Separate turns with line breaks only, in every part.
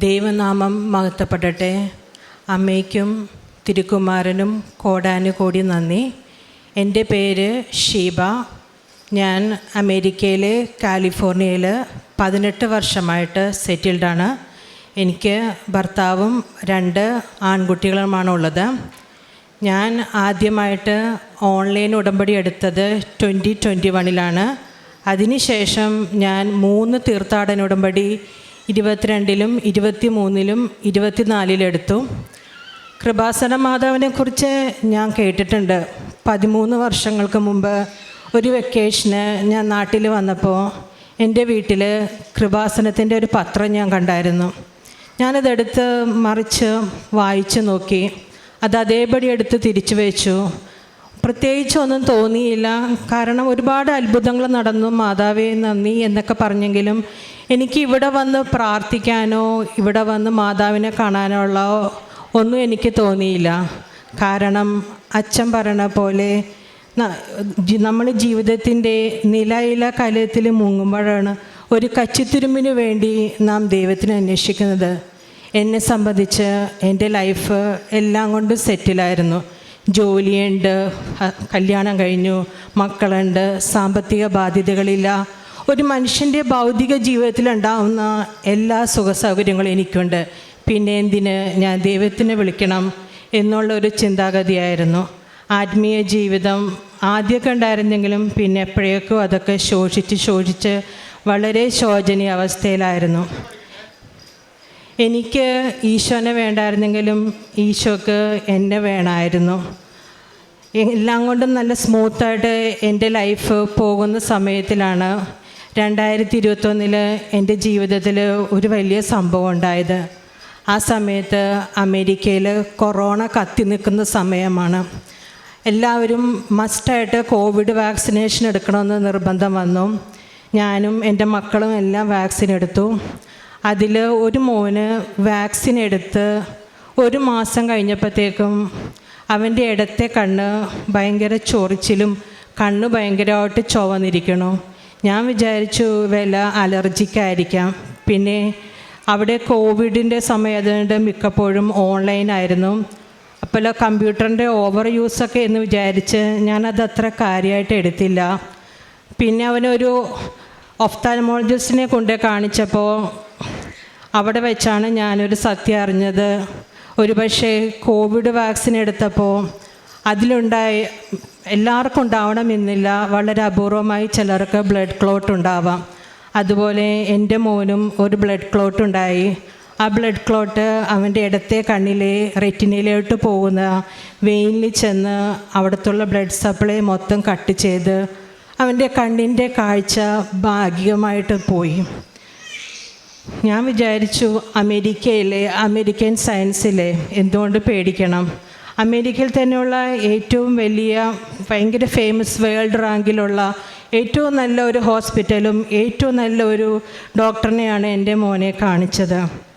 ദൈവനാമം മഹത്വപ്പെടട്ടെ. അമ്മയ്ക്കും തിരുക്കുമാരനും കോടാനുകോടി നന്ദി. എന്റെ പേര് ഷീബ. ഞാൻ അമേരിക്കയിലെ കാലിഫോർണിയയിൽ പതിനെട്ട് വർഷമായിട്ട് സെറ്റിൽഡാണ്. എനിക്ക് ഭർത്താവും രണ്ട് ആൺകുട്ടികളുമാണ് ഉള്ളത് ഞാൻ ആദ്യമായിട്ട് ഓൺലൈൻ ഉടമ്പടി എടുത്തത് ട്വന്റി ട്വന്റി വണ്ണിലാണ്. അതിനുശേഷം ഞാൻ മൂന്ന് തീർത്ഥാടന ഉടമ്പടി ഇരുപത്തിരണ്ടിലും ഇരുപത്തി മൂന്നിലും ഇരുപത്തിനാലിലും എടുത്തു കൃപാസന മാതാവിനെക്കുറിച്ച് ഞാൻ കേട്ടിട്ടുണ്ട്. പതിമൂന്ന് വർഷങ്ങൾക്ക് മുമ്പ് ഒരു വെക്കേഷന് ഞാൻ നാട്ടിൽ വന്നപ്പോൾ എന്റെ വീട്ടിൽ കൃപാസനത്തിന്റെ ഒരു പത്രം ഞാൻ കണ്ടായിരുന്നു. ഞാനതെടുത്ത് മറിച്ച് വായിച്ചു നോക്കി. അത് അതേപടി എടുത്ത് തിരിച്ചു വെച്ചു. പ്രത്യേകിച്ച് ഒന്നും തോന്നിയില്ല. കാരണം ഒരുപാട് അത്ഭുതങ്ങൾ നടന്നു. മാതാവേ നന്ദി എന്നൊക്കെ പറഞ്ഞെങ്കിലും എനിക്ക് ഇവിടെ വന്ന് പ്രാർത്ഥിക്കാനോ ഇവിടെ വന്ന് മാതാവിനെ കാണാനോ ഒന്നും എനിക്ക് തോന്നിയില്ല. കാരണം അച്ഛൻ പറയണ പോലെ നമ്മൾ ജീവിതത്തിന്റെ നിലയില കലയത്തിൽ മുങ്ങുമ്പോഴാണ് ഒരു കച്ചിത്തുരുമ്പിന് വേണ്ടി നാം ദൈവത്തിനെ അന്വേഷിക്കുന്നത്. എന്നെ സംബന്ധിച്ച് എന്റെ ലൈഫ് എല്ലാം കൊണ്ടും സെറ്റിലായിരുന്നു ജോലിയുണ്ട് കല്യാണം കഴിഞ്ഞു മക്കളുണ്ട് സാമ്പത്തിക ബാധ്യതകളില്ല. ഒരു മനുഷ്യന്റെ ഭൗതിക ജീവിതത്തിലുണ്ടാവുന്ന എല്ലാ സുഖ സൗകര്യങ്ങളും എനിക്കുണ്ട്. പിന്നെ എന്തിന് ഞാൻ ദൈവത്തിനെ വിളിക്കണം എന്നുള്ള ഒരു ചിന്താഗതിയായിരുന്നു. ആത്മീയ ജീവിതം ആദ്യമൊക്കെ ഉണ്ടായിരുന്നെങ്കിലും പിന്നെ എപ്പോഴേക്കും അതൊക്കെ ശോഷിച്ച് ശോഷിച്ച് വളരെ ശോചനീയ അവസ്ഥയിലായിരുന്നു. എനിക്ക് ഈശോനെ വേണ്ടായിരുന്നെങ്കിലും ഈശോക്ക് എന്നെ വേണമായിരുന്നു. എല്ലാം കൊണ്ടും നല്ല സ്മൂത്തായിട്ട് എന്റെ ലൈഫ് പോകുന്ന സമയത്തിലാണ് രണ്ടായിരത്തി ഇരുപത്തൊന്നിൽ എന്റെ ജീവിതത്തിൽ ഒരു വലിയ സംഭവം ഉണ്ടായത്. ആ സമയത്ത് അമേരിക്കയിൽ കൊറോണ കത്തി നിൽക്കുന്ന സമയമാണ്. എല്ലാവരും മസ്റ്റായിട്ട് കോവിഡ് വാക്സിനേഷൻ എടുക്കണമെന്ന് നിർബന്ധം വന്നു. ഞാനും എന്റെ മക്കളും എല്ലാം വാക്സിൻ എടുത്തു. അതിൽ ഒരു മോന് വാക്സിൻ എടുത്ത് ഒരു മാസം കഴിഞ്ഞപ്പോഴത്തേക്കും അവന്റെ ഇടത്തെ കണ്ണ് ഭയങ്കര ചൊറിച്ചിലും കണ്ണ് ഭയങ്കരമായിട്ട് ചുവന്നിരിക്കണു. ഞാൻ വിചാരിച്ചു വില അലർജിക്കായിരിക്കാം. പിന്നെ അവിടെ കോവിഡിന്റെ സമയത്തുകൊണ്ട് മിക്കപ്പോഴും ഓൺലൈനായിരുന്നു അപ്പോൾ കമ്പ്യൂട്ടറിന്റെ ഓവർ യൂസൊക്കെ എന്ന് വിചാരിച്ച് ഞാനത് അത്ര കാര്യമായിട്ട് എടുത്തില്ല. പിന്നെ അവനൊരു ഒഫ്താൽമോളജിസ്റ്റിനെ കൊണ്ട് കാണിച്ചപ്പോൾ അവിടെ വെച്ചാണ് ഞാനൊരു സത്യം അറിഞ്ഞത്. ഒരു പക്ഷേ കോവിഡ് വാക്സിൻ എടുത്തപ്പോൾ അതിലുണ്ടായ എല്ലാവർക്കും ഉണ്ടാവണമെന്നില്ല വളരെ അപൂർവമായി ചിലർക്ക് ബ്ലഡ് ക്ലോട്ട് ഉണ്ടാവാം. അതുപോലെ എന്റെ മോനും ഒരു ബ്ലഡ് ക്ലോട്ട് ഉണ്ടായി. ആ ബ്ലഡ് ക്ലോട്ട് അവന്റെ ഇടത്തെ കണ്ണിലെ റെറ്റിനയിലോട്ട് പോകുന്ന വെയിനിൽ ചെന്ന് അവിടത്തുള്ള ബ്ലഡ് സപ്ലൈ മൊത്തം കട്ട് ചെയ്ത് അവന്റെ കണ്ണിന്റെ കാഴ്ച ഭാഗികമായിട്ട് പോയി. ഞാൻ വിചാരിച്ചു അമേരിക്കയിലെ അമേരിക്കൻ സയൻസിലെ എന്തുകൊണ്ട് പേടിക്കണം. അമേരിക്കയിൽ തന്നെയുള്ള ഏറ്റവും വലിയ ഭയങ്കര ഫേമസ് വേൾഡ് റാങ്കിലുള്ള ഏറ്റവും നല്ല ഒരു ഹോസ്പിറ്റലും ഏറ്റവും നല്ല ഒരു ഡോക്ടറിനെയാണ് എന്റെ മോനെ കാണിച്ചത്.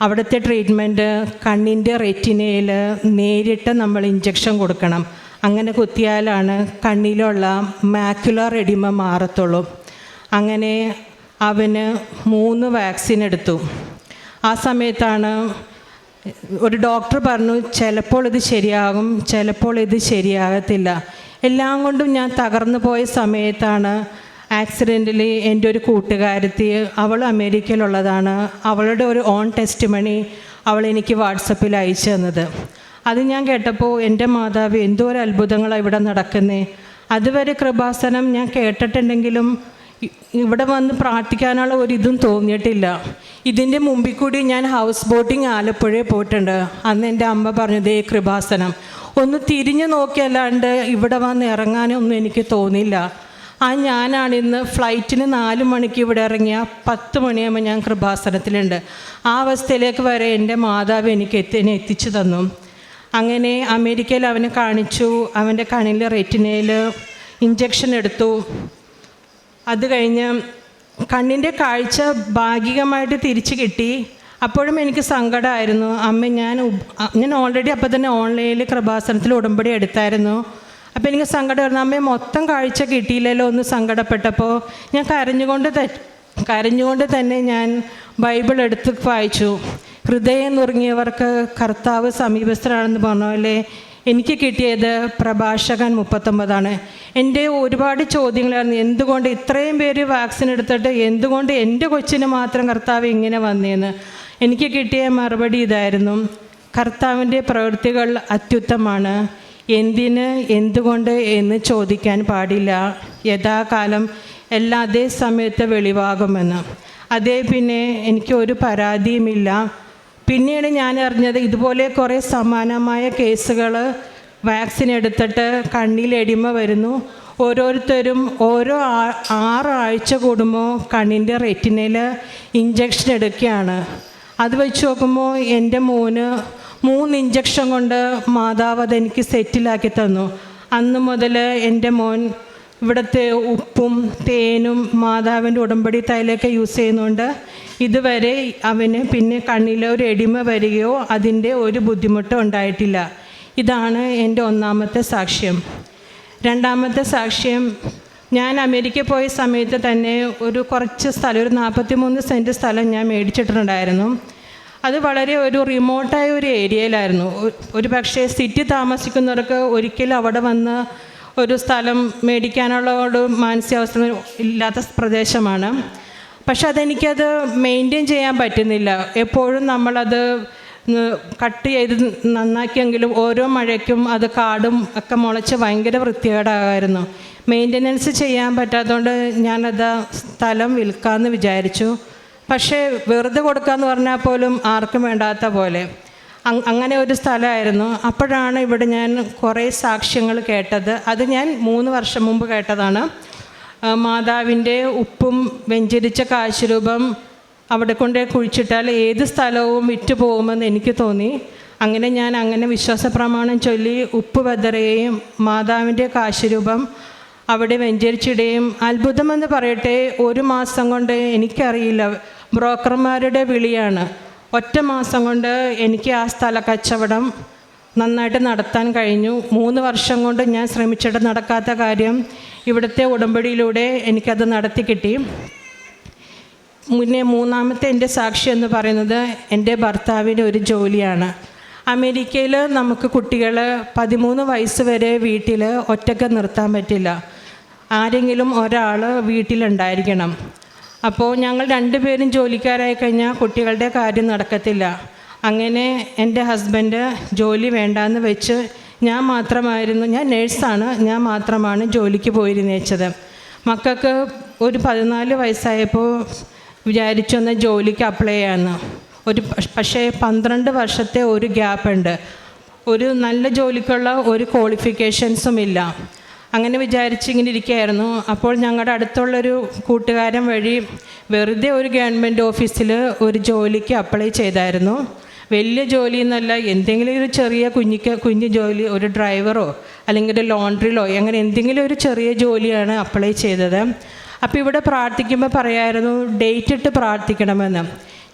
അവിടുത്തെ ട്രീറ്റ്മെന്റ് കണ്ണിന്റെ റെറ്റിനയിൽ നേരിട്ട് നമ്മൾ ഇഞ്ചക്ഷൻ കൊടുക്കണം. അങ്ങനെ കുത്തിയാലാണ് കണ്ണിലുള്ള മാക്കുലർ എഡിമ മാറത്തുള്ളൂ. അങ്ങനെ അവന് മൂന്ന് വാക്സിൻ എടുത്തു. ആ സമയത്താണ് ഒരു ഡോക്ടർ പറഞ്ഞു ചിലപ്പോൾ ഇത് ശരിയാകും ചിലപ്പോൾ ഇത് ശരിയാകത്തില്ല. എല്ലാം കൊണ്ടും ഞാൻ തകർന്നു പോയ സമയത്താണ് ആക്സിഡന്റിൽ എന്റെ ഒരു കൂട്ടുകാരത്തി അവൾ അമേരിക്കയിലുള്ളതാണ്. അവളുടെ ഒരു ഓൺ ടെസ്റ്റ് മണി അവൾ എനിക്ക് വാട്സപ്പിൽ അയച്ചു തന്നത്. അത് ഞാൻ കേട്ടപ്പോൾ എന്റെ മാതാവ് എന്തോ ഒരു അത്ഭുതങ്ങളാണ് ഇവിടെ നടക്കുന്നത് അതുവരെ കൃപാസനം ഞാൻ കേട്ടിട്ടുണ്ടെങ്കിലും ഇവിടെ വന്ന് പ്രാർത്ഥിക്കാനുള്ള ഒരിതും തോന്നിയിട്ടില്ല. ഇതിന്റെ മുമ്പിൽ കൂടി ഞാൻ ഹൗസ് ബോട്ടിങ് ആലപ്പുഴയിൽ പോയിട്ടുണ്ട്. അന്ന് എന്റെ അമ്മ പറഞ്ഞു ദേ കൃപാസനം. ഒന്ന് തിരിഞ്ഞു നോക്കിയല്ലാണ്ട് ഇവിടെ വന്ന് ഇറങ്ങാനൊന്നും എനിക്ക് തോന്നില്ല ആ ഞാനാണ് ഇന്ന് ഫ്ലൈറ്റിന് നാല് മണിക്ക് ഇവിടെ ഇറങ്ങിയ പത്ത് മണിയാകുമ്പോൾ ഞാൻ കൃപാസനത്തിലുണ്ട്. ആ അവസ്ഥയിലേക്ക് വരെ എന്റെ മാതാവ് എനിക്ക് എത്തി എന്നെ എത്തിച്ചു തന്നു. അങ്ങനെ അമേരിക്കയിൽ അവനെ കാണിച്ചു. അവന്റെ കണ്ണിൽ റെറ്റിനയിൽ ഇഞ്ചക്ഷൻ എടുത്തു. അത് കഴിഞ്ഞ് കണ്ണിന്റെ കാഴ്ച ഭാഗികമായിട്ട് തിരിച്ചു കിട്ടി. അപ്പോഴും എനിക്ക് സങ്കടമായിരുന്നു. അമ്മ ഞാൻ ഞാൻ ഓൾറെഡി അപ്പോൾ തന്നെ ഓൺലൈനിൽ കൃപാസനത്തിൽ ഉടമ്പടി എടുത്തായിരുന്നു. അപ്പോൾ എനിക്ക് സങ്കടമായിരുന്നു. അമ്മയെ മൊത്തം കാഴ്ച കിട്ടിയില്ലല്ലോ ഒന്ന് സങ്കടപ്പെട്ടപ്പോൾ ഞാൻ കരഞ്ഞുകൊണ്ട് കരഞ്ഞുകൊണ്ട് തന്നെ ഞാൻ ബൈബിൾ എടുത്ത് വായിച്ചു. ഹൃദയം നുറുങ്ങിയവർക്ക് കർത്താവ് സമീപസ്ഥരാണെന്ന് പറഞ്ഞ പോലെ എനിക്ക് കിട്ടിയത് പ്രഭാഷകൻ മുപ്പത്തൊമ്പതാണ്. എന്റെ ഒരുപാട് ചോദ്യങ്ങളായിരുന്നു. എന്തുകൊണ്ട് ഇത്രയും പേര് വാക്സിൻ എടുത്തിട്ട് എന്തുകൊണ്ട് എന്റെ കൊച്ചിന് മാത്രം കർത്താവ് ഇങ്ങനെ വന്നേന്ന്. എനിക്ക് കിട്ടിയ മറുപടി ഇതായിരുന്നു. കർത്താവിന്റെ പ്രവൃത്തികൾ അത്യുത്തമാണ് എന്തിന് എന്തുകൊണ്ട് എന്ന് ചോദിക്കാൻ പാടില്ല. യഥാകാലം എല്ലാ അതേ സമയത്ത് വെളിവാകുമെന്ന്. അതേ പിന്നെ എനിക്ക് ഒരു പരാതിയുമില്ല. പിന്നീട് ഞാൻ അറിഞ്ഞത് ഇതുപോലെ കുറേ സമാനമായ കേസുകൾ വാക്സിൻ എടുത്തിട്ട് കണ്ണിൽ എടിമ വരുന്നു. ഓരോരുത്തരും ഓരോ ആറാഴ്ച കൂടുമ്പോൾ കണ്ണിന്റെ റെറ്റിനയിൽ ഇഞ്ചക്ഷൻ എടുക്കുകയാണ്. അത് വെച്ച് നോക്കുമ്പോൾ എന്റെ മോന് മൂന്ന് ഇഞ്ചക്ഷൻ കൊണ്ട് മാതാവ് അതെനിക്ക് സെറ്റിലാക്കി തന്നു. അന്ന് മുതൽ എന്റെ മോൻ ഇവിടുത്തെ ഉപ്പും തേനും മാതാവിന്റെ ഉടമ്പടി തൈലൊക്കെ യൂസ് ചെയ്യുന്നുണ്ട്. ഇതുവരെ അവന് പിന്നെ കണ്ണിലെ ഒരു എടിമ വരികയോ അതിന്റെ ഒരു ബുദ്ധിമുട്ടോ ഉണ്ടായിട്ടില്ല. ഇതാണ് എന്റെ ഒന്നാമത്തെ സാക്ഷ്യം. രണ്ടാമത്തെ സാക്ഷ്യം ഞാൻ അമേരിക്ക പോയ സമയത്ത് തന്നെ ഒരു കുറച്ച് സ്ഥലം ഒരു നാൽപ്പത്തി മൂന്ന് സെന്റ് സ്ഥലം ഞാൻ മേടിച്ചിട്ടുണ്ടായിരുന്നു. അത് വളരെ ഒരു റിമോട്ടായ ഒരു ഏരിയയിലായിരുന്നു. ഒരു പക്ഷേ സിറ്റി താമസിക്കുന്നവർക്ക് ഒരിക്കലും അവിടെ വന്ന് ഒരു സ്ഥലം മേടിക്കാനുള്ള ഒരു മാനസികാവസ്ഥ ഇല്ലാത്ത പ്രദേശമാണ്. പക്ഷെ അതെനിക്കത് മെയിന്റെയിൻ ചെയ്യാൻ പറ്റുന്നില്ല. എപ്പോഴും നമ്മളത് കട്ട് ചെയ്ത് നന്നാക്കിയെങ്കിലും ഓരോ മഴയ്ക്കും അത് കാടും ഒക്കെ മുളച്ച് ഭയങ്കര വൃത്തികേടാകായിരുന്നു മെയിന്റനൻസ് ചെയ്യാൻ പറ്റാത്തതുകൊണ്ട് ഞാനത് സ്ഥലം വിൽക്കാമെന്ന് വിചാരിച്ചു. പക്ഷേ വെറുതെ കൊടുക്കാമെന്ന് പറഞ്ഞാൽ പോലും ആർക്കും വേണ്ടാത്ത പോലെ. അങ്ങനെ ഒരു സ്ഥലമായിരുന്നു. അപ്പോഴാണ് ഇവിടെ ഞാൻ കുറേ സാക്ഷ്യങ്ങൾ കേട്ടത്. അത് ഞാൻ മൂന്ന് വർഷം മുമ്പ് കേട്ടതാണ്. മാതാവിന്റെ ഉപ്പും വെഞ്ചരിച്ച കാശുരൂപം അവിടെ കൊണ്ട് കുഴിച്ചിട്ടാൽ ഏത് സ്ഥലവും വിറ്റ് പോകുമെന്ന് എനിക്ക് തോന്നി. അങ്ങനെ ഞാൻ അങ്ങനെ വിശ്വാസ പ്രമാണം ചൊല്ലി ഉപ്പ് വെതറുകയും മാതാവിന്റെ കാശുരൂപം അവിടെ വെഞ്ചരിച്ചിടുകയും അത്ഭുതമെന്ന് പറയട്ടെ ഒരു മാസം കൊണ്ട് എനിക്കറിയില്ല. ബ്രോക്കർമാരുടെ വിളിയാണ്. ഒറ്റ മാസം കൊണ്ട് എനിക്ക് ആ സ്ഥല കച്ചവടം നന്നായിട്ട് നടത്താൻ കഴിഞ്ഞു. മൂന്ന് വർഷം കൊണ്ട് ഞാൻ ശ്രമിച്ചിട്ട് നടക്കാത്ത കാര്യം ഇവിടുത്തെ ഉടമ്പടിയിലൂടെ എനിക്കത് നടത്തി കിട്ടി. മുന്നേ മൂന്നാമത്തെ എന്റെ സാക്ഷി എന്ന് പറയുന്നത് എന്റെ ഭർത്താവിന്റെ ഒരു ജോലിയാണ്. അമേരിക്കയിൽ നമുക്ക് കുട്ടികൾ പതിമൂന്ന് വയസ്സ് വരെ വീട്ടിൽ ഒറ്റയ്ക്ക് നിർത്താൻ പറ്റില്ല. ആരെങ്കിലും ഒരാൾ വീട്ടിലുണ്ടായിരിക്കണം. അപ്പോൾ ഞങ്ങൾ രണ്ടുപേരും ജോലിക്കാരായി കഴിഞ്ഞാൽ കുട്ടികളുടെ കാര്യം നടക്കത്തില്ല. അങ്ങനെ എന്റെ ഹസ്ബൻഡ് ജോലി വേണ്ടാന്ന് വെച്ച് ഞാൻ മാത്രമായിരുന്നു ഞാൻ നേഴ്സാണ് ഞാൻ മാത്രമാണ് ജോലിക്ക് പോയിരുന്നേച്ചത്. മക്കൾക്ക് ഒരു പതിനാല് വയസ്സായപ്പോൾ വിചാരിച്ചു എന്നാൽ ജോലിക്ക് അപ്ലൈ ചെയ്യാമെന്ന് ഒരു പക്ഷേ പന്ത്രണ്ട് വർഷത്തെ ഒരു ഗ്യാപ്പ് ഉണ്ട് ഒരു നല്ല ജോലിക്കുള്ള ഒരു ക്വാളിഫിക്കേഷൻസും ഇല്ല. അങ്ങനെ വിചാരിച്ച് ഇങ്ങനെ ഇരിക്കുകയായിരുന്നു. അപ്പോൾ ഞങ്ങളുടെ അടുത്തുള്ളൊരു കൂട്ടുകാരൻ വഴി വെറുതെ ഒരു ഗവൺമെന്റ് ഓഫീസിൽ ഒരു ജോലിക്ക് അപ്ലൈ ചെയ്തായിരുന്നു. വലിയ ജോലി എന്നല്ല എന്തെങ്കിലും ഒരു ചെറിയ കുഞ്ഞിക്ക് കുഞ്ഞു ജോലി ഒരു ഡ്രൈവറോ അല്ലെങ്കിൽ ഒരു ലോണ്ട്രിയിലോ അങ്ങനെ എന്തെങ്കിലും ഒരു ചെറിയ ജോലിയാണ് അപ്ലൈ ചെയ്തത്. അപ്പോൾ ഇവിടെ പ്രാർത്ഥിക്കുമ്പോൾ പറയായിരുന്നു ഡേറ്റ് ഇട്ട് പ്രാർത്ഥിക്കണമെന്ന്.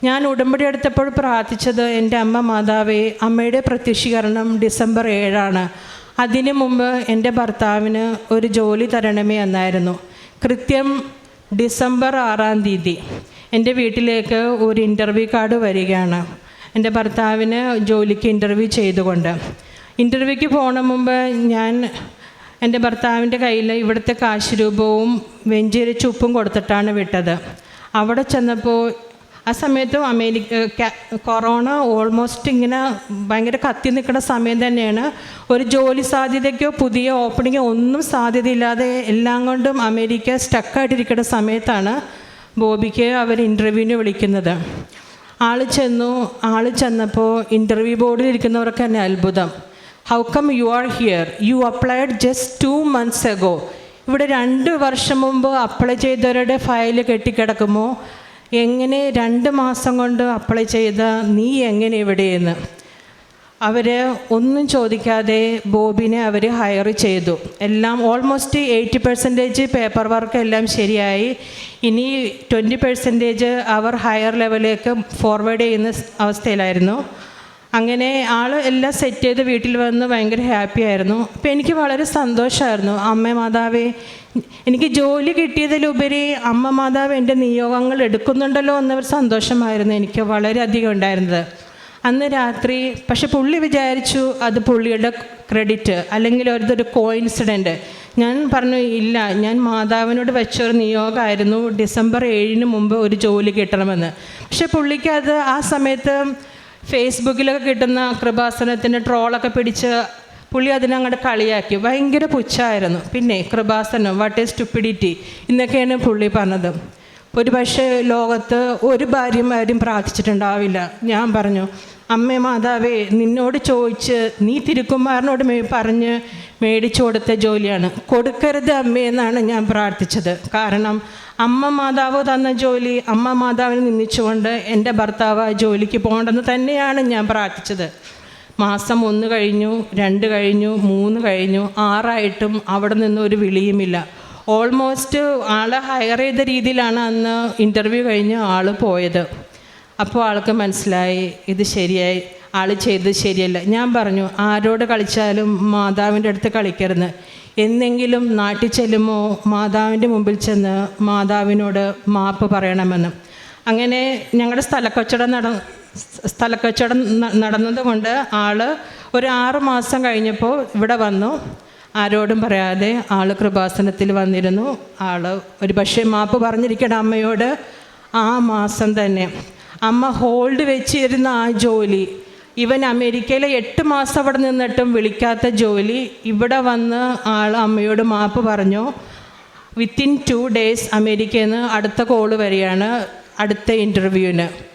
ഞാൻ ഉടമ്പടി എടുത്തപ്പോൾ പ്രാർത്ഥിച്ചത് എന്റെ അമ്മ മാതാവേ അമ്മയുടെ പ്രത്യക്ഷീകരണം ഡിസംബർ ഏഴാണ്. അതിനു മുമ്പ് എന്റെ ഭർത്താവിന് ഒരു ജോലി തരണമേ എന്നായിരുന്നു. കൃത്യം ഡിസംബർ ആറാം തീയതി എന്റെ വീട്ടിലേക്ക് ഒരു ഇന്റർവ്യൂ കാർഡ് വരികയാണ്. എന്റെ ഭർത്താവിന് ജോലിക്ക് ഇന്റർവ്യൂ ചെയ്തുകൊണ്ട്. ഇന്റർവ്യൂക്ക് പോണ മുമ്പ് ഞാൻ എന്റെ ഭർത്താവിന്റെ കയ്യിൽ ഇവിടുത്തെ കാശ് രൂപവും വെഞ്ചേരി ചുപ്പും കൊടുത്തിട്ടാണ് വിട്ടത്. അവിടെ ചെന്നപ്പോൾ ആ സമയത്ത് അമേരിക്ക കൊറോണ ഓൾമോസ്റ്റ് ഇങ്ങനെ ഭയങ്കര കത്തി നിൽക്കുന്ന സമയം തന്നെയാണ്. ഒരു ജോലി സാധ്യതയ്ക്കോ പുതിയ ഓപ്പണിങ്ങോ ഒന്നും സാധ്യതയില്ലാതെ എല്ലാം കൊണ്ടും അമേരിക്ക സ്റ്റക്കായിട്ടിരിക്കുന്ന സമയത്താണ് ബോബിക്ക് അവർ ഇന്റർവ്യൂവിന് വിളിക്കുന്നത്. ആൾ ചെന്നു ആൾ ചെന്നപ്പോൾ ഇന്റർവ്യൂ ബോർഡിൽ ഇരിക്കുന്നവർക്ക് തന്നെ അത്ഭുതം. How come you are here you applied just two months ago ഇവിടെ രണ്ട് വർഷം മുമ്പ് അപ്ലൈ ചെയ്തവരുടെ ഫയൽ കെട്ടിക്കിടക്കുമോ? എങ്ങനെ രണ്ട് മാസം കൊണ്ട് അപ്ലൈ ചെയ്ത നീ എങ്ങനെ ഇവിടെയെന്ന്? അവർ ഒന്നും ചോദിക്കാതെ ബോബിനെ അവർ ഹയർ ചെയ്തു. എല്ലാം almost eighty percentage paper work എല്ലാം ശരിയായി. ഇനി ട്വന്റി പെർസെന്റേജ് അവർ ഹയർ ലെവലിലേക്ക് ഫോർവേഡ് ചെയ്യുന്ന അവസ്ഥയിലായിരുന്നു. അങ്ങനെ ആൾ എല്ലാം സെറ്റ് ചെയ്ത് വീട്ടിൽ വന്ന് ഭയങ്കര ഹാപ്പി ആയിരുന്നു. അപ്പോൾ എനിക്ക് വളരെ സന്തോഷമായിരുന്നു അമ്മ മാതാവേ എനിക്ക് ജോലി കിട്ടിയതിലുപരി അമ്മ മാതാവ് എന്റെ നിയോഗങ്ങൾ എടുക്കുന്നുണ്ടല്ലോ എന്നൊരു സന്തോഷമായിരുന്നു എനിക്ക് വളരെയധികം ഉണ്ടായിരുന്നത്. അന്ന് രാത്രി പക്ഷെ പുള്ളി വിചാരിച്ചു അത് പുള്ളിയുടെ ക്രെഡിറ്റ് അല്ലെങ്കിൽ അതൊരു കോയിൻസിഡന്റ് ഞാൻ പറഞ്ഞു ഇല്ല ഞാൻ മാതാവിനോട് വെച്ചൊരു നിയോഗമായിരുന്നു ഡിസംബർ ഏഴിന് മുമ്പ് ഒരു ജോലി കിട്ടണമെന്ന്. പക്ഷെ പുള്ളിക്ക് അത് ആ സമയത്ത് ഫേസ്ബുക്കിലൊക്കെ കിട്ടുന്ന കൃപാസനത്തിന്റെ ട്രോളൊക്കെ പിടിച്ച് പുള്ളി അതിനങ്ങോട്ട് കളിയാക്കി. ഭയങ്കര പുച്ഛമായിരുന്നു. പിന്നെ കൃപാസനം വാട്ട് ഈസ് സ്റ്റുപ്പിഡിറ്റി എന്നൊക്കെയാണ് പുള്ളി പറഞ്ഞത്. ഒരു പക്ഷേ ലോകത്ത് ഒരു ഭാര്യമാരും പ്രാർത്ഥിച്ചിട്ടുണ്ടാവില്ല. ഞാൻ പറഞ്ഞു അമ്മേ മാതാവേ നിന്നോട് ചോദിച്ച് നീ തിരുക്കുമാരനോട് മേ പറഞ്ഞ് മേടിച്ചു കൊടുത്ത ജോലിയാണ്. കൊടുക്കരുത് അമ്മേ എന്നാണ് ഞാൻ പ്രാർത്ഥിച്ചത്. കാരണം അമ്മ മാതാവ് തന്ന ജോലി അമ്മ മാതാവിനെ നിന്നിച്ചുകൊണ്ട് എന്റെ ഭർത്താവ് ആ ജോലിക്ക് പോകണമെന്ന് തന്നെയാണ് ഞാൻ പ്രാർത്ഥിച്ചത്. മാസം ഒന്ന് കഴിഞ്ഞു രണ്ട് കഴിഞ്ഞു മൂന്ന് കഴിഞ്ഞു ആറായിട്ടും അവിടെ നിന്ന് ഒരു വിളിയുമില്ല. ഓൾമോസ്റ്റ് ആളെ ഹയർ ചെയ്ത രീതിയിലാണ് അന്ന് ഇന്റർവ്യൂ കഴിഞ്ഞ് ആൾ പോയത്. അപ്പോൾ ആൾക്ക് മനസ്സിലായി ഇത് ശരിയായി ആൾ ചെയ്തത് ശരിയല്ല. ഞാൻ പറഞ്ഞു ആരോട് കളിച്ചാലും മാതാവിന്റെ അടുത്ത് കളിക്കരുത്. എന്നെങ്കിലും നാട്ടിൽ ചെല്ലുമോ മാതാവിന്റെ മുമ്പിൽ ചെന്ന് മാതാവിനോട് മാപ്പ് പറയണമെന്ന്. അങ്ങനെ ഞങ്ങളുടെ സ്ഥലക്കച്ചവടം നട സ്ഥലക്കച്ചവടം നടന്നതുകൊണ്ട് ആൾ ഒരു ആറ് മാസം കഴിഞ്ഞപ്പോൾ ഇവിടെ വന്നു. ആരോടും പറയാതെ ആൾ കൃപാസനത്തിൽ വന്നിരുന്നു. ആൾ ഒരു പക്ഷേ മാപ്പ് പറഞ്ഞിരിക്കണം അമ്മയോട്. ആ മാസം തന്നെ അമ്മ ഹോൾഡ് വെച്ചിരുന്ന ആ ജോലി ഇവൻ അമേരിക്കയിലെ എട്ട് മാസം അവിടെ നിന്നിട്ടും വിളിക്കാത്ത ജോലി ഇവിടെ വന്ന് ആൾ അമ്മയോട് മാപ്പ് പറഞ്ഞു വിത്തിൻ ടു ഡേയ്സ് അമേരിക്കയിൽ നിന്ന് അടുത്ത കോൾ വരികയാണ് അടുത്ത ഇന്റർവ്യൂവിന്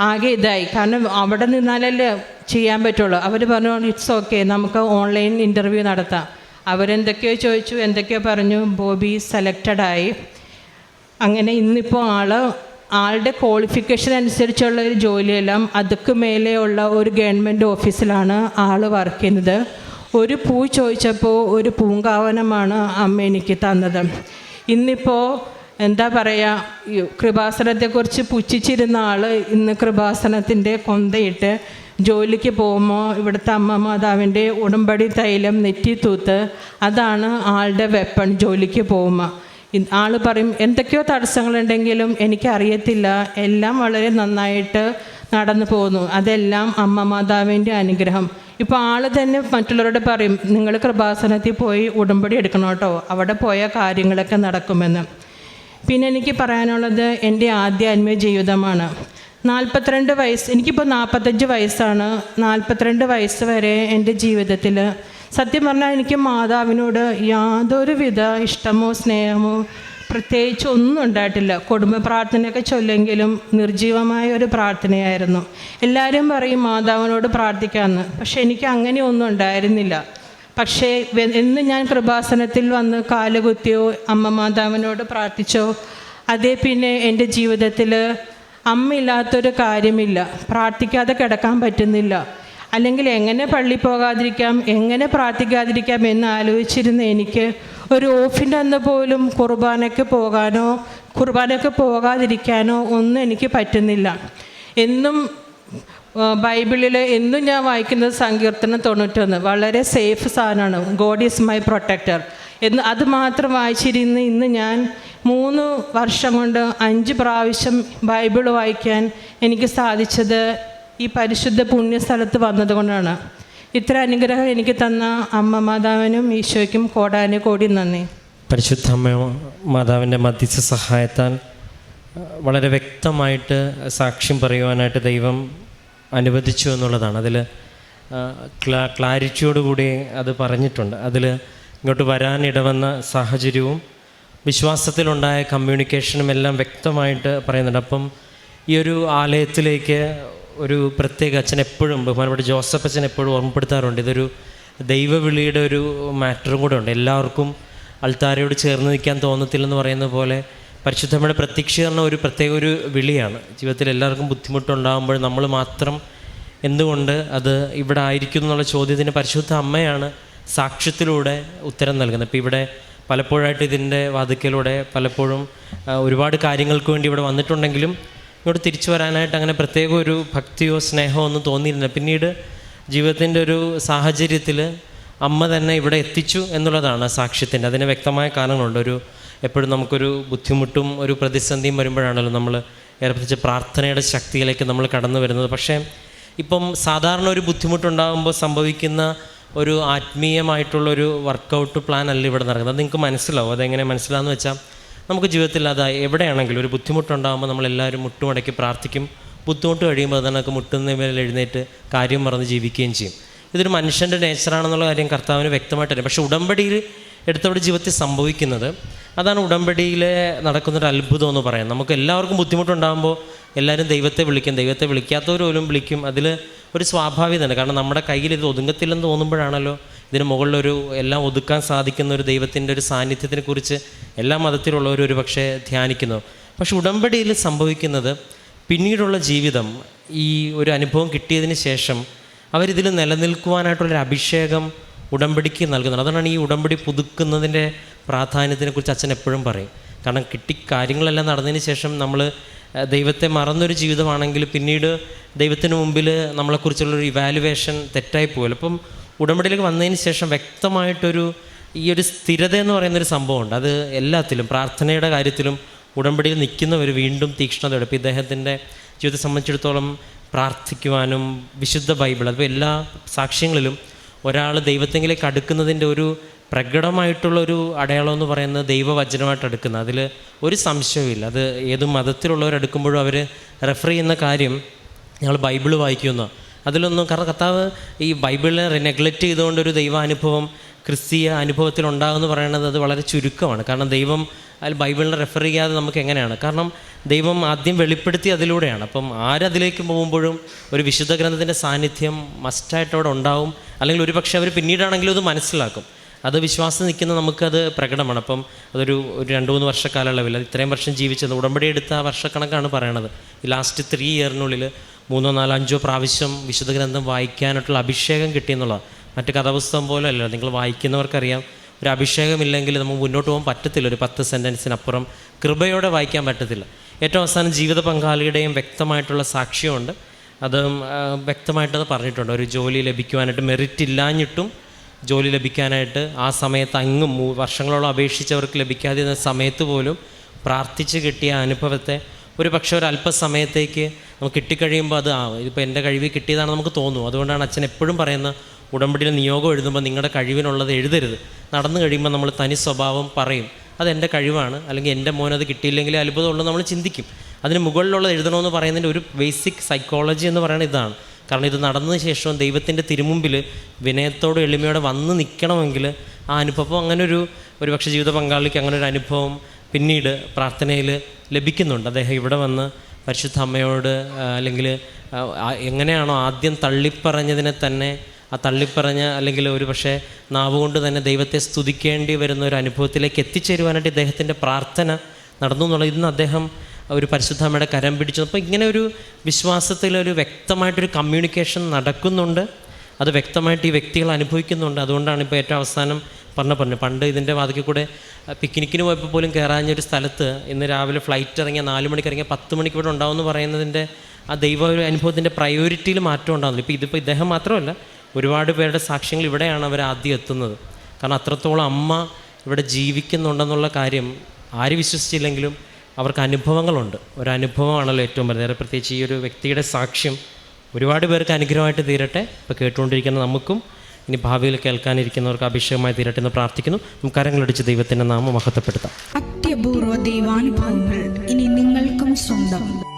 ആകെ ഇതായി. കാരണം അവിടെ നിന്നാലല്ലേ ചെയ്യാൻ പറ്റുള്ളൂ. അവർ പറഞ്ഞു ഇറ്റ്സ് ഓക്കെ നമുക്ക് ഓൺലൈൻ ഇന്റർവ്യൂ നടത്താം. അവരെന്തൊക്കെയോ ചോദിച്ചു എന്തൊക്കെയോ പറഞ്ഞു. ബോബി സെലക്റ്റഡ് ആയി. അങ്ങനെ ഇന്നിപ്പോൾ ആൾ ആളുടെ ക്വാളിഫിക്കേഷൻ അനുസരിച്ചുള്ള ഒരു ജോലിയെല്ലാം അതുക്ക് മേലെയുള്ള ഒരു ഗവൺമെന്റ് ഓഫീസിലാണ് ആൾ വർക്ക് ചെയ്യുന്നത്. ഒരു പൂ ചോദിച്ചപ്പോൾ ഒരു പൂങ്കാവനമാണ് അമ്മ എനിക്ക് തന്നത്. ഇന്നിപ്പോൾ എന്താ പറയുക കൃപാസനത്തെക്കുറിച്ച് പുച്ഛിച്ചിരുന്ന ആൾ ഇന്ന് കൃപാസനത്തിന്റെ കൊന്തയിട്ട് ജോലിക്ക് പോകുമ്പോൾ ഇവിടുത്തെ അമ്മ മാതാവിന്റെ ഉടമ്പടി തൈലം നെറ്റി തൂത്ത് അതാണ് ആളുടെ വെപ്പൺ ജോലിക്ക് പോകുമ്പോൾ ആൾ പറയും എന്തൊക്കെയോ തടസ്സങ്ങളുണ്ടെങ്കിലും എനിക്കറിയത്തില്ല. എല്ലാം വളരെ നന്നായിട്ട് നടന്നു പോകുന്നു. അതെല്ലാം അമ്മ മാതാവിന്റെ അനുഗ്രഹം. ഇപ്പോൾ ആൾ തന്നെ മറ്റുള്ളവരോട് പറയും നിങ്ങൾ കൃപാസനത്തിൽ പോയി ഉടമ്പടി എടുക്കണം കേട്ടോ. അവിടെ പോയ കാര്യങ്ങളൊക്കെ നടക്കുമെന്ന്. പിന്നെ എനിക്ക് പറയാനുള്ളത് എന്റെ ആദ്യ ആത്മീയ ജീവിതമാണ് നാൽപ്പത്തിരണ്ട് വയസ്സ് എനിക്കിപ്പോൾ നാൽപ്പത്തഞ്ച് വയസ്സാണ്. നാൽപ്പത്തിരണ്ട് വയസ്സ് വരെ എന്റെ ജീവിതത്തിൽ സത്യം പറഞ്ഞാൽ എനിക്ക് മാതാവിനോട് യാതൊരുവിധ ഇഷ്ടമോ സ്നേഹമോ പ്രത്യേകിച്ച് ഒന്നും ഉണ്ടായിട്ടില്ല. കുടുംബ പ്രാർത്ഥനയൊക്കെ ചൊല്ലെങ്കിലും നിർജീവമായ ഒരു പ്രാർത്ഥനയായിരുന്നു. എല്ലാവരും പറയും മാതാവിനോട് പ്രാർത്ഥിക്കാമെന്ന് പക്ഷെ എനിക്ക് അങ്ങനെ ഒന്നും ഉണ്ടായിരുന്നില്ല. പക്ഷേ എന്ന് ഞാൻ കൃപാസനത്തിൽ വന്ന് കാലുകുത്തിയോ അമ്മ മാതാവിനോട് പ്രാർത്ഥിച്ചോ അതേ പിന്നെ എന്റെ ജീവിതത്തിൽ അമ്മയില്ലാത്തൊരു കാര്യമില്ല. പ്രാർത്ഥിക്കാതെ കിടക്കാൻ പറ്റുന്നില്ല. അല്ലെങ്കിൽ എങ്ങനെ പള്ളി പോകാതിരിക്കാം എങ്ങനെ പ്രാർത്ഥിക്കാതിരിക്കാം എന്ന് ആലോചിച്ചിരുന്ന എനിക്ക് ഒരു ഓഫിന്റെ അന്ന് പോലും കുർബാനയ്ക്ക് പോകാനോ കുർബാനയ്ക്ക് പോകാതിരിക്കാനോ ഒന്നും എനിക്ക് പറ്റുന്നില്ല. എന്നും ബൈബിളിൽ എന്നും ഞാൻ വായിക്കുന്നത് സങ്കീർത്തനം തൊണ്ണൂറ്റൊന്ന്. വളരെ സേഫ് സാധനമാണ്. God is my protector. എന്ന് അത് മാത്രം വായിച്ചിരുന്ന് ഇന്ന് ഞാൻ മൂന്ന് വർഷം കൊണ്ട് അഞ്ച് പ്രാവശ്യം ബൈബിൾ വായിക്കാൻ എനിക്ക് സാധിച്ചത് ഈ പരിശുദ്ധ പുണ്യസ്ഥലത്ത് വന്നതുകൊണ്ടാണ്. ഇത്ര അനുഗ്രഹം എനിക്ക് തന്ന അമ്മ മാതാവിനും ഈശോയ്ക്കും കോടാനു കോടി നന്ദി.
പരിശുദ്ധ അമ്മ മാതാവിന്റെ മധ്യസ്ഥ സഹായത്താൽ വളരെ വ്യക്തമായിട്ട് സാക്ഷ്യം പറയുവാനായിട്ട് ദൈവം അനുവദിച്ചു എന്നുള്ളതാണ്. അതിൽ ക്ലാ ക്ലാരിറ്റിയോടുകൂടി അത് പറഞ്ഞിട്ടുണ്ട്. അതിൽ ഇങ്ങോട്ട് വരാനിടവന്ന സാഹചര്യവും വിശ്വാസത്തിലുണ്ടായ കമ്മ്യൂണിക്കേഷനും എല്ലാം വ്യക്തമായിട്ട് പറയുന്നുണ്ട്. അപ്പം ഈ ഒരു ആലയത്തിലേക്ക് ഒരു പ്രത്യേക അച്ഛൻ എപ്പോഴും ബഹുമാനപ്പെട്ട ജോസഫ് അച്ഛൻ എപ്പോഴും ഓർമ്മപ്പെടുത്താറുണ്ട്. ഇതൊരു ദൈവവിളിയുടെ ഒരു മാറ്ററും കൂടെ ഉണ്ട്. എല്ലാവർക്കും അൾത്താരയോട് ചേർന്ന് നിൽക്കാൻ തോന്നത്തില്ലെന്ന് പറയുന്ന പോലെ പരിശുദ്ധമ്മയുടെ പ്രത്യക്ഷീകരണം ഒരു പ്രത്യേക ഒരു വിളിയാണ്. ജീവിതത്തിൽ എല്ലാവർക്കും ബുദ്ധിമുട്ടുണ്ടാകുമ്പോൾ നമ്മൾ മാത്രം എന്തുകൊണ്ട് അത് ഇവിടെ ആയിരിക്കുന്നു എന്നുള്ള ചോദ്യത്തിന് പരിശുദ്ധ അമ്മയാണ് സാക്ഷ്യത്തിലൂടെ ഉത്തരം നൽകുന്നത്. ഇപ്പോൾ ഇവിടെ പലപ്പോഴായിട്ട് ഇതിന്റെ വാതിക്കലൂടെ പലപ്പോഴും ഒരുപാട് കാര്യങ്ങൾക്ക് വേണ്ടി ഇവിടെ വന്നിട്ടുണ്ടെങ്കിലും ഇങ്ങോട്ട് തിരിച്ചു വരാനായിട്ട് അങ്ങനെ പ്രത്യേക ഒരു ഭക്തിയോ സ്നേഹമോ ഒന്നും തോന്നിയിരുന്നില്ല പിന്നീട് ജീവിതത്തിന്റെ ഒരു സാഹചര്യത്തിൽ അമ്മ തന്നെ ഇവിടെ എത്തിച്ചു എന്നുള്ളതാണ് സാക്ഷ്യത്തിന്റെ. അതിന് വ്യക്തമായ കാരണങ്ങളുണ്ട്. ഒരു എപ്പോഴും നമുക്കൊരു ബുദ്ധിമുട്ടും ഒരു പ്രതിസന്ധിയും വരുമ്പോഴാണല്ലോ നമ്മൾ പ്രത്യേകിച്ച് പ്രാർത്ഥനയുടെ ശക്തിയിലേക്ക് നമ്മൾ കടന്നു വരുന്നത്. പക്ഷേ ഇപ്പം സാധാരണ ഒരു ബുദ്ധിമുട്ടുണ്ടാകുമ്പോൾ സംഭവിക്കുന്ന ഒരു ആത്മീയമായിട്ടുള്ളൊരു വർക്കൗട്ട് പ്ലാൻ അല്ല ഇവിടെ നടക്കുന്നത്. അത് നിങ്ങൾക്ക് മനസ്സിലാവും. അതെങ്ങനെ മനസ്സിലാന്ന് വെച്ചാൽ നമുക്ക് ജീവിതത്തിൽ അത് എവിടെയാണെങ്കിലും ഒരു ബുദ്ധിമുട്ടുണ്ടാകുമ്പോൾ നമ്മളെല്ലാവരും മുട്ടുമടക്കി പ്രാർത്ഥിക്കും. ബുദ്ധിമുട്ട് കഴിയുമ്പോൾ അതിനൊക്കെ മുട്ടുന്ന മേലെ എഴുന്നേറ്റ് കാര്യം മറന്ന് ജീവിക്കുകയും ചെയ്യും. ഇതൊരു മനുഷ്യന്റെ നേച്ചറാണെന്നുള്ള കാര്യം കർത്താവിന് വ്യക്തമായിട്ടറിയാം. പക്ഷേ ഉടമ്പടിയിൽ എടുത്തവിടെ ജീവിതത്തിൽ സംഭവിക്കുന്നത്. അതാണ് ഉടമ്പടിയിൽ നടക്കുന്നൊരു അത്ഭുതം എന്ന് പറയാം. നമുക്ക് എല്ലാവർക്കും ബുദ്ധിമുട്ടുണ്ടാകുമ്പോൾ എല്ലാവരും ദൈവത്തെ വിളിക്കും. ദൈവത്തെ വിളിക്കാത്തവർ പോലും വിളിക്കും. അതിൽ ഒരു സ്വാഭാവികതയാണ്. കാരണം നമ്മുടെ കയ്യിൽ ഇത് ഒതുങ്ങത്തില്ലെന്ന് തോന്നുമ്പോഴാണല്ലോ ഇതിന് മുകളിലൊരു എല്ലാം ഒതുക്കാൻ സാധിക്കുന്ന ഒരു ദൈവത്തിന്റെ ഒരു സാന്നിധ്യത്തിനെ കുറിച്ച് എല്ലാ മതത്തിലുള്ളവരും ഒരു പക്ഷേ ധ്യാനിക്കുന്നു. പക്ഷെ ഉടമ്പടിയിൽ സംഭവിക്കുന്നത് പിന്നീടുള്ള ജീവിതം ഈ ഒരു അനുഭവം കിട്ടിയതിന് ശേഷം അവരിതിൽ നിലനിൽക്കുവാനായിട്ടുള്ളൊരു അഭിഷേകം ഉടമ്പടിക്ക് നൽകുന്നത് അതാണ് ഈ ഉടമ്പടി പുതുക്കുന്നതിന്റെ പ്രാധാന്യത്തിനെക്കുറിച്ച് അച്ഛൻ എപ്പോഴും പറയും. കാരണം കിട്ടി കാര്യങ്ങളെല്ലാം നടന്നതിന് ശേഷം നമ്മൾ ദൈവത്തെ മറന്നൊരു ജീവിതമാണെങ്കിൽ പിന്നീട് ദൈവത്തിന് മുമ്പിൽ നമ്മളെക്കുറിച്ചുള്ളൊരു ഇവാലുവേഷൻ തെറ്റായി പോകും അപ്പം ഉടമ്പടിയിലേക്ക് വന്നതിന് ശേഷം വ്യക്തമായിട്ടൊരു ഈ ഒരു സ്ഥിരത എന്ന് പറയുന്നൊരു സംഭവമുണ്ട്. അത് എല്ലാത്തിലും പ്രാർത്ഥനയുടെ കാര്യത്തിലും ഉടമ്പടിയിൽ നിൽക്കുന്നവർ വീണ്ടും തീക്ഷ്ണതയോടെ ഇപ്പോൾ ഇദ്ദേഹത്തിന്റെ ജീവിതത്തെ സംബന്ധിച്ചിടത്തോളം പ്രാർത്ഥിക്കുവാനും വിശുദ്ധ ബൈബിൾ അതിപ്പോൾ എല്ലാ സാക്ഷ്യങ്ങളിലും ഒരാൾ ദൈവത്തെങ്കിലേക്ക് അടുക്കുന്നതിന്റെ ഒരു പ്രകടമായിട്ടുള്ള ഒരു അടയാളം എന്ന് പറയുന്നത് ദൈവവചനമായിട്ട് അടുക്കുന്നത് അതിൽ ഒരു സംശയവുമില്ല. അത് ഏത് മതത്തിലുള്ളവർ അടുക്കുമ്പോഴും അവർ റെഫർ ചെയ്യുന്ന കാര്യം ഞങ്ങൾ ബൈബിൾ വായിക്കുന്നു. അതിലൊന്നും കാരണം കർത്താവ് ഈ ബൈബിളിനെ നെഗ്ലക്റ്റ് ചെയ്തുകൊണ്ട് ഒരു ദൈവാനുഭവം ക്രിസ്തീയ അനുഭവത്തിൽ ഉണ്ടാകുമെന്ന് പറയുന്നത് അത് വളരെ ചുരുക്കമാണ്. കാരണം ദൈവം അതിൽ ബൈബിളിനെ റെഫർ ചെയ്യാതെ നമുക്ക് എങ്ങനെയാണ്? കാരണം ദൈവം ആദ്യം വെളിപ്പെടുത്തി അതിലൂടെയാണ്. അപ്പം ആരതിലേക്ക് പോകുമ്പോഴും ഒരു വിശുദ്ധ ഗ്രന്ഥത്തിന്റെ സാന്നിധ്യം മസ്റ്റായിട്ട് അവിടെ ഉണ്ടാവും. അല്ലെങ്കിൽ ഒരു പക്ഷേ അവർ പിന്നീടാണെങ്കിലും അത് മനസ്സിലാക്കും. അത് വിശ്വാസം നിൽക്കുന്ന നമുക്കത് പ്രകടമാണ്. അപ്പം അതൊരു ഒരു രണ്ട് മൂന്ന് വർഷ കാലയളവിൽ ഇത്രയും വർഷം ജീവിച്ചത് ഉടമ്പടി എടുത്ത ആ വർഷക്കണക്കാണ് പറയണത്. ലാസ്റ്റ് ത്രീ ഇയറിനുള്ളിൽ മൂന്നോ നാലോ അഞ്ചോ പ്രാവശ്യം വിശുദ്ധ ഗ്രന്ഥം വായിക്കാനായിട്ടുള്ള അഭിഷേകം കിട്ടിയെന്നുള്ളതാണ് മറ്റ് കഥാപുസ്തകം പോലെ അല്ല നിങ്ങൾ വായിക്കുന്നവർക്കറിയാം. ഒരു അഭിഷേകമില്ലെങ്കിൽ നമുക്ക് മുന്നോട്ട് പോകാൻ പറ്റത്തില്ല. ഒരു പത്ത് സെന്റൻസിനപ്പുറം കൃപയോടെ വായിക്കാൻ പറ്റത്തില്ല. ഏറ്റവും അവസാനം ജീവിത പങ്കാളിയുടെയും വ്യക്തമായിട്ടുള്ള സാക്ഷ്യമുണ്ട്. അത് വ്യക്തമായിട്ടത് പറഞ്ഞിട്ടുണ്ട്. ഒരു ജോലി ലഭിക്കുവാനായിട്ട് മെറിറ്റ് ഇല്ലാഞ്ഞിട്ടും ജോലി ലഭിക്കാനായിട്ട് ആ സമയത്ത് അങ്ങും വർഷങ്ങളോളം അപേക്ഷിച്ചവർക്ക് ലഭിക്കാതിരുന്ന സമയത്ത് പോലും പ്രാർത്ഥിച്ച് കിട്ടിയ അനുഭവത്തെ ഒരു പക്ഷേ ഒരു അല്പസമയത്തേക്ക് നമുക്ക് കിട്ടിക്കഴിയുമ്പോൾ അത് ആ ഇതിപ്പോൾ എന്റെ കഴിവ് കിട്ടിയതാണ് നമുക്ക് തോന്നും. അതുകൊണ്ടാണ് അച്ഛൻ എപ്പോഴും പറയുന്ന ഉടമ്പടിയിൽ നിയോഗം എഴുതുമ്പോൾ നിങ്ങളുടെ കഴിവിനുള്ളത് എഴുതരുത്. നടന്നു കഴിയുമ്പോൾ നമ്മൾ തനി സ്വഭാവം പറയും. അത് എന്റെ കഴിവാണ്. അല്ലെങ്കിൽ എന്റെ മോനത് കിട്ടിയില്ലെങ്കിൽ അത്ഭുതമുള്ളൂ നമ്മൾ ചിന്തിക്കും. അതിന് മുകളിലുള്ളത് എഴുതണമെന്ന് പറയുന്നതിന്റെ ഒരു ബേസിക് സൈക്കോളജി എന്ന് പറയുന്നത് ഇതാണ്. കാരണം ഇത് നടന്നതിന് ശേഷവും ദൈവത്തിന്റെ തിരുമുമ്പിൽ വിനയത്തോടും എളിമയോടെ വന്ന് നിൽക്കണമെങ്കിൽ ആ അനുഭവം അങ്ങനെ ഒരു പക്ഷേ ജീവിത പങ്കാളിക്ക് അങ്ങനൊരു അനുഭവം പിന്നീട് പ്രാർത്ഥനയിൽ ലഭിക്കുന്നുണ്ട്. അദ്ദേഹം ഇവിടെ വന്ന് പരിശുദ്ധ അമ്മയോട് അല്ലെങ്കിൽ എങ്ങനെയാണോ ആദ്യം തള്ളിപ്പറഞ്ഞതിനെ തന്നെ ആ തള്ളിപ്പറഞ്ഞ അല്ലെങ്കിൽ ഒരു പക്ഷേ നാവ് കൊണ്ട് തന്നെ ദൈവത്തെ സ്തുതിക്കേണ്ടി വരുന്ന ഒരു അനുഭവത്തിലേക്ക് എത്തിച്ചേരുവാനായിട്ട് ഇദ്ദേഹത്തിന്റെ പ്രാർത്ഥന നടന്നു എന്നുള്ളത് ഇന്ന് അദ്ദേഹം ഒരു പരിശുദ്ധ അമ്മയുടെ കരം പിടിച്ചു. അപ്പോൾ ഇങ്ങനെ ഒരു വിശ്വാസത്തിൽ ഒരു വ്യക്തമായിട്ടൊരു കമ്മ്യൂണിക്കേഷൻ നടക്കുന്നുണ്ട്. അത് വ്യക്തമായിട്ട് ഈ വ്യക്തികൾ അനുഭവിക്കുന്നുണ്ട്. അതുകൊണ്ടാണ് ഇപ്പോൾ ഏറ്റവും അവസാനം പറഞ്ഞ പറഞ്ഞു പണ്ട് ഇതിന്റെ വാതിക്കൽ കൂടെ പിക്നിക്കിന് പോയപ്പോൾ പോലും കയറാഞ്ഞൊരു സ്ഥലത്ത് ഇന്ന് രാവിലെ ഫ്ലൈറ്റ് ഇറങ്ങിയ നാല് മണിക്ക് ഇറങ്ങിയ പത്ത് മണിക്ക് ഇവിടെ ഉണ്ടാവുമെന്ന് പറയുന്നതിന്റെ ആ ദൈവ അനുഭവത്തിന്റെ പ്രയോറിറ്റിയിൽ മാറ്റം ഉണ്ടാകുന്നില്ല ഇപ്പോൾ ഇതിപ്പോൾ ഇദ്ദേഹം മാത്രമല്ല ഒരുപാട് പേരുടെ സാക്ഷ്യങ്ങൾ ഇവിടെയാണ് അവർ ആദ്യം എത്തുന്നത്. കാരണം അത്രത്തോളം അമ്മ ഇവിടെ ജീവിക്കുന്നുണ്ടെന്നുള്ള കാര്യം ആര് വിശ്വസിച്ചില്ലെങ്കിലും അവർക്ക് അനുഭവങ്ങളുണ്ട്. ഒരു അനുഭവമാണല്ലോ ഏറ്റവും വലുത്. ഏറെ പ്രത്യേകിച്ച് ഈ ഒരു വ്യക്തിയുടെ സാക്ഷ്യം ഒരുപാട് പേർക്ക് അനുഗ്രഹമായിട്ട് തീരട്ടെ. ഇപ്പോൾ കേട്ടുകൊണ്ടിരിക്കുന്ന നമുക്കും ഇനി ഭാവിയിൽ കേൾക്കാനിരിക്കുന്നവർക്ക് അഭിഷേകമായി തീരട്ടെ എന്ന് പ്രാർത്ഥിക്കുന്നു. നമുക്ക് കരങ്ങളടിച്ച് ദൈവത്തിന്റെ നാമം മഹത്വപ്പെടുത്താം.
അത്യപൂർവ ദൈവാനുഭവങ്ങൾ ഇനി നിങ്ങൾക്കും സ്വന്തം.